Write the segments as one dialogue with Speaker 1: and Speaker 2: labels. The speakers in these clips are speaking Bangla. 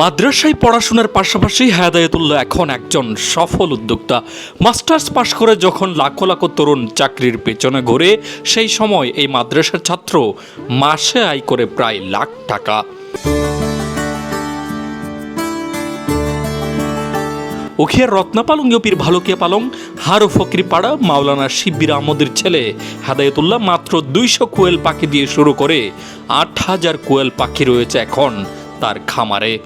Speaker 1: মাদ্রাসায় পড়াশোনার পাশাপাশি হেদায়তুল্লাহ এখন একজন সফল উদ্যোক্তা। মাস্টার্স পাশ করে যখন লাখো লাখো তরুণ চাকরির পেছনে ঘুরে, সেই সময় এই মাদ্রাসার ছাত্র মাসে আয় করে প্রায় লাখ টাকা। উখিয়ার রত্নাপালং, ইউপির ভালুকিয়া পালং, হারু ফকির পাড়া মাওলানা শিব্বির আহমদের ছেলে হাদায়তুল্লাহ মাত্র দুইশো কোয়েল পাখি দিয়ে শুরু করে আট হাজার কোয়েল পাখি রয়েছে এখন। তার খামারে।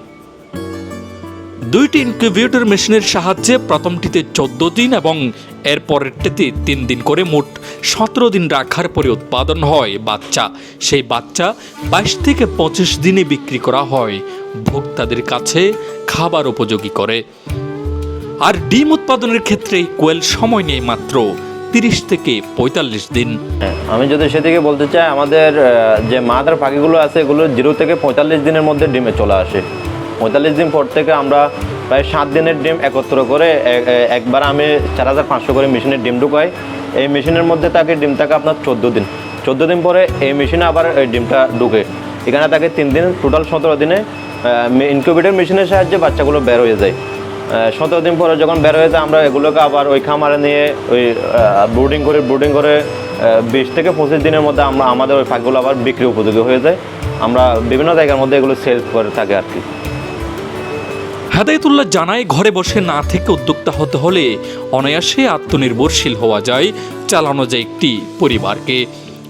Speaker 1: দুইটি ইনকিউবেটর মেশিনের সাহায্যে প্রথমটিতে চোদ্দ দিন এবং এর পরেরটিতে তিন দিন করে মোট সতেরো দিন রাখার পরে উৎপাদন হয় বাচ্চা। সেই বাচ্চা বাইশ থেকে পঁচিশ দিনে বিক্রি করা হয়। ভোক্তাদের কাছে খাবার উপযোগী করে। আর ডিম উৎপাদনের ক্ষেত্রে কোয়েল সময় নেয় মাত্র তিরিশ থেকে পঁয়তাল্লিশ দিন।
Speaker 2: হ্যাঁ, আমি যদি সেদিকে বলতে চাই আমাদের যে মাদার পাখিগুলো আছে এগুলো জিরো থেকে পঁয়তাল্লিশ দিনের মধ্যে ডিমে চলে আসে। পঁয়তাল্লিশ দিন পর থেকে আমরা প্রায় সাত দিনের ডিম একত্র করে একবার আমি চার হাজার পাঁচশো করে মেশিনের ডিম ঢুকাই। এই মেশিনের মধ্যে তাকে ডিম থাকে আপনার চোদ্দ দিন। চোদ্দ দিন পরে এই মেশিনে আবার ডিমটা ঢুকে। এখানে তাকে তিন দিন টোটাল সতেরো দিনে ইনকিউবেটর মেশিনের সাহায্যে বাচ্চাগুলো বের হয়ে যায়। সতেরো দিন পরে যখন বের হয়ে যায় আমরা এগুলোকে আবার ওই খামারে নিয়ে ওই ব্রুডিং করে ব্রুডিং করে বিশ থেকে পঁচিশ দিনের মধ্যে আমরা আমাদের ওই পাখিগুলো আবার বিক্রি উপযোগী হয়ে যায়। আমরা বিভিন্ন জায়গার মধ্যে এগুলো সেল করে থাকি আর কি।
Speaker 1: হেদায়তুল্লাহ জানায় ঘরে বসে না থেকে উদ্যোক্তা হতে হলে অনায়াসে আত্মনির্ভরশীল হওয়া যায় চালানো যায় একটি পরিবারকে।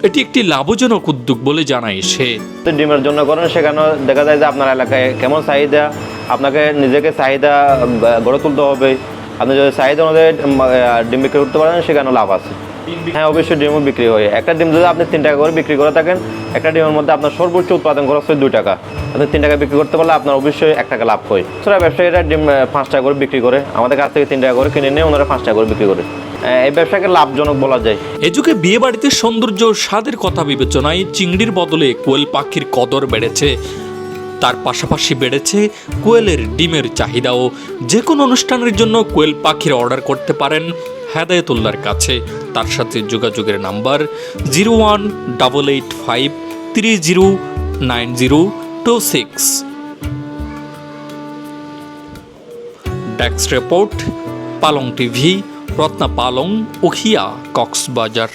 Speaker 1: এটি একটি লাভজনক উদ্যোগ বলে জানায় সে।
Speaker 2: ডিমের জন্য করেন সেখানে দেখা যায় যে আপনার এলাকায় কেমন চাহিদা আপনাকে নিজেকে চাহিদা গড়ে তুলতে হবে। আপনি যদি চাহিদা অনুযায়ী ডিম বিক্রি করতে পারেন সেখানে লাভ আছে। হ্যাঁ অবশ্যই ডিমও বিক্রি হয়। একটা ডিম যদি আপনি তিন টাকা করে বিক্রি করে থাকেন, একটা ডিমের মধ্যে আপনার সর্বোচ্চ উৎপাদন খরচ হয় দুই টাকা। আপনি তিন টাকা বিক্রি করতে পারলে আপনার অবশ্যই এক টাকা লাভ হয়। সেটা ব্যবসায়ীরা ডিম পাঁচ টাকা করে বিক্রি করে। আমাদের কাছ থেকে তিন টাকা করে কিনে নিয়ে ওনারা পাঁচ টাকা করে বিক্রি করে। এই ব্যবসাকে লাভজনক বলা যায়।
Speaker 1: এ যুগে বিয়ে বাড়িতে সৌন্দর্য স্বাদের কথা বিবেচনায় চিংড়ির বদলে কোয়েল পাখির কদর বেড়েছে। তার পাশাপাশি বেড়েছে কোয়েলের ডিমের চাহিদাও। যে কোনো অনুষ্ঠানের জন্য কোয়েল পাখির অর্ডার করতে পারেন হেদায়তুল্লার কাছে। তার সাথে যোগাযোগের number zero one double eight five three zero nine zero two six. Desk report, Palong TV, Ratna Palong Ukhia Cox's Bazar.